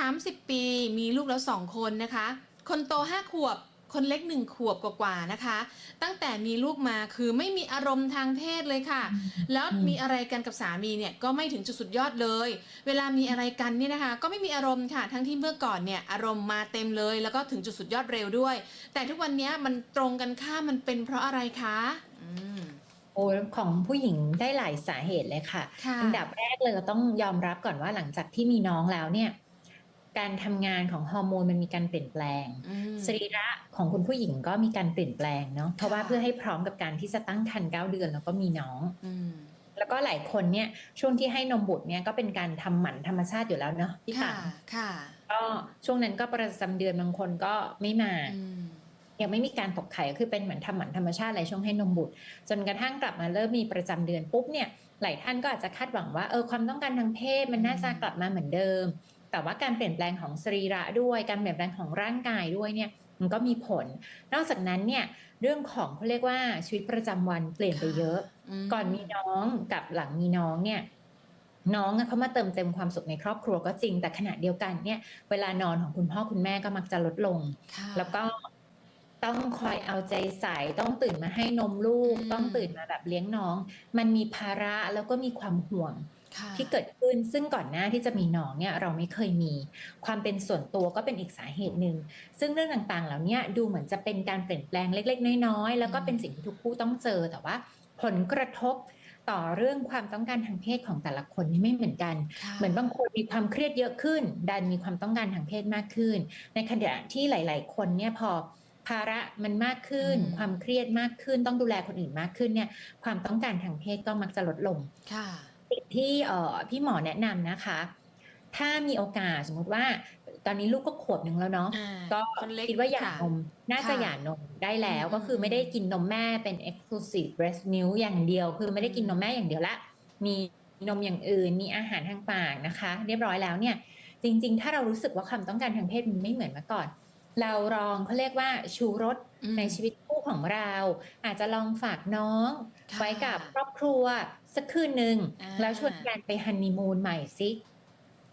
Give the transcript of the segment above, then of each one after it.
30 ปีมีลูกแล้ว 2 คนนะคะ คนโต 5 ขวบ คนเล็ก 1 ขวบกว่าๆนะคะ ตั้งแต่มีลูกมาคือไม่มีอารมณ์ทางเพศเลยค่ะ แล้วมีอะไรกันกับสามีเนี่ยก็ไม่ถึงจุดสุดยอดเลย เวลามีอะไรกันเนี่ยนะคะ ก็ไม่มีอารมณ์ค่ะทั้งที่เมื่อก่อนเนี่ยอารมณ์มาเต็มเลย แล้วก็ถึงจุดสุดยอดเร็วด้วย แต่ทุกวันเนี้ยมันตรงกันข้ามมันเป็นเพราะอะไรคะอืมโอ้ของผู้หญิงได้หลายสาเหตุเลยค่ะค่ะอันดับแรกเลยเราต้องยอมรับก่อนว่าหลังจากที่มีน้องแล้วเนี่ย การทำงานของฮอร์โมนมันมีการเปลี่ยนแปลงอืมสรีระของคุณผู้หญิงก็มีการเปลี่ยนแปลงเนาะเพราะว่าค่ะเพื่อให้พร้อมกับการที่จะตั้งครรภ์เก้าเดือนแล้วก็มีน้องอืมแล้วก็หลายคนเนี่ยช่วงที่ให้นมบุตรเนี่ยก็เป็นการทำหมันธรรมชาติอยู่แล้วเนาะพี่ค่ะปังค่ะ ก็ช่วงนั้นก็ประจำเดือนบางคนก็ไม่มาอืมยังไม่มีการตกไข่ก็คือเป็นเหมือนทำหมันธรรมชาติอะไรช่วงให้นมบุตร จนกระทั่งกลับมาเริ่มมีประจำเดือนปุ๊บเนี่ยหลายท่านก็อาจจะคาดหวังว่าเออความต้องการทางเพศมันน่าจะกลับมาเหมือนเดิม แต่ว่าการเปลี่ยนแปลงของสรีระด้วยการเปลี่ยนแปลงของร่างกายด้วยเนี่ยมันก็มีผล นอกจากนั้นเนี่ยเรื่องของเขาเรียกว่าชีวิตประจำวันเปลี่ยนไปเยอะมก่อนมีน้องกับหลังมีน้องเนี่ยน้องอะเขามาเติมเต็มความสุขในครอบครัวก็จริง แต่ขณะเดียวกันเนี่ย เวลานอนของคุณพ่อคุณแม่ก็มักจะลดลงค่ะแล้วก็ต้องคอยเอาใจใส่ต้องตื่นมาให้นมลูกอืมต้องตื่นมาแบบเลี้ยงน้อง มันมีภาระแล้วก็มีความห่วงค่ะ ที่เกิดขึ้นซึ่งก่อนหน้าที่จะมีน้องเนี่ยเราไม่เคยมี ความเป็นส่วนตัวก็เป็นอีกสาเหตุหนึ่งซึ่งเรื่องต่างๆ เหล่าเนี้ยดูเหมือนจะเป็นการเปลี่ยนแปลงเล็ก ๆ น้อยๆแล้วก็เป็นสิ่งที่ทุกคู่ต้องเจอแต่ว่าผลกระทบต่อเรื่องความต้องการทางเพศของแต่ละคนนี่ไม่เหมือนกันค่ะเหมือนบางคนมีความเครียดเยอะขึ้น ดันมีความต้องการทางเพศมากขึ้น ในขณะที่หลาย ๆ คนเนี่ยพอภาระมันมากขึ้นอืมความเครียดมากขึ้น ต้องดูแลคนอื่นมากขึ้นเนี่ย ความต้องการทางเพศก็มักจะลดลง ค่ะ สิ่งที่เอ่อพี่หมอแนะนำนะคะ ถ้ามีโอกาสสมมติว่าตอนนี้ลูกก็ขวบหนึ่งแล้วเนาะอ่าก็คนเล็กคิดว่าหย่าค่ะนมน่าจะค่ะหย่านมได้แล้วอืมก็คือไม่ได้กินนมแม่เป็น exclusive breast milk อย่างเดียว คือไม่ได้กินนมแม่อย่างเดียวละ มีนมอย่างอื่นมีอาหารทางปากนะคะ เรียบร้อยแล้วเนี่ยจริง ๆ ถ้าเรารู้สึกว่าความต้องการทางเพศมันไม่เหมือนเมื่อก่อน เราลองเขาเรียกว่าชูรสอืมในชีวิตคู่ ของเรา อาจจะลองฝากน้องค่ะไว้กับครอบครัวสักคืนหนึ่งอ่าแล้วชวนกันไปฮันนีมูนใหม่สิ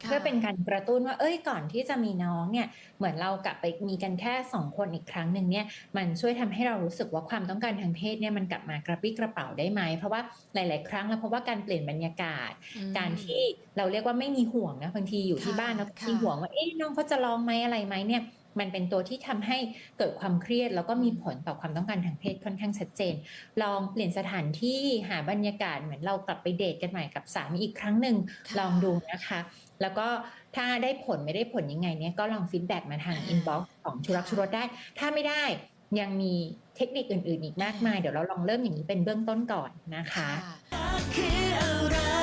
ค่ะเพื่อเป็นการกระตุ้นว่า เอ้ย ก่อนที่จะมีน้องเนี่ย เหมือนเรากลับไปมีกันแค่สองคนอีกครั้งหนึ่งเนี่ย มันช่วยทำให้เรารู้สึกว่าความต้องการทางเพศเนี่ยมันกลับมากระปรี้กระเป๋าได้ไหม เพราะว่าหลาย ๆ ครั้งแล้วเพราะว่าการเปลี่ยนบรรยากาศอืมการที่เราเรียกว่าไม่มีห่วงนะบางทีอยู่ที่ค่ะบ้านแล้วค่ะมีห่วงว่า เอ๊ะน้องเขาจะร้องไหมอะไรไหมเนี่ย มันเป็นตัวที่ทำให้เกิดความเครียด แล้วก็มีผลต่อความต้องการทางเพศค่อนข้างชัดเจน ลองเปลี่ยนสถานที่หาบรรยากาศเหมือนเรากลับไปเดทกันใหม่กับสามีอีกครั้งหนึ่งค่ะลองดูนะคะ แล้วก็ถ้าได้ผลไม่ได้ผลยังไงเนี่ยก็ลองฟีดแบ็กมาทางอ่าอินบ็อกซ์ของชุรักค่ะชุรสได้ ถ้าไม่ได้ยังมีเทคนิคอื่น ๆ อีกมากมาย เดี๋ยวเราลองเริ่มอย่างนี้เป็นเบื้องต้นก่อนนะคะค่ะคืออะไร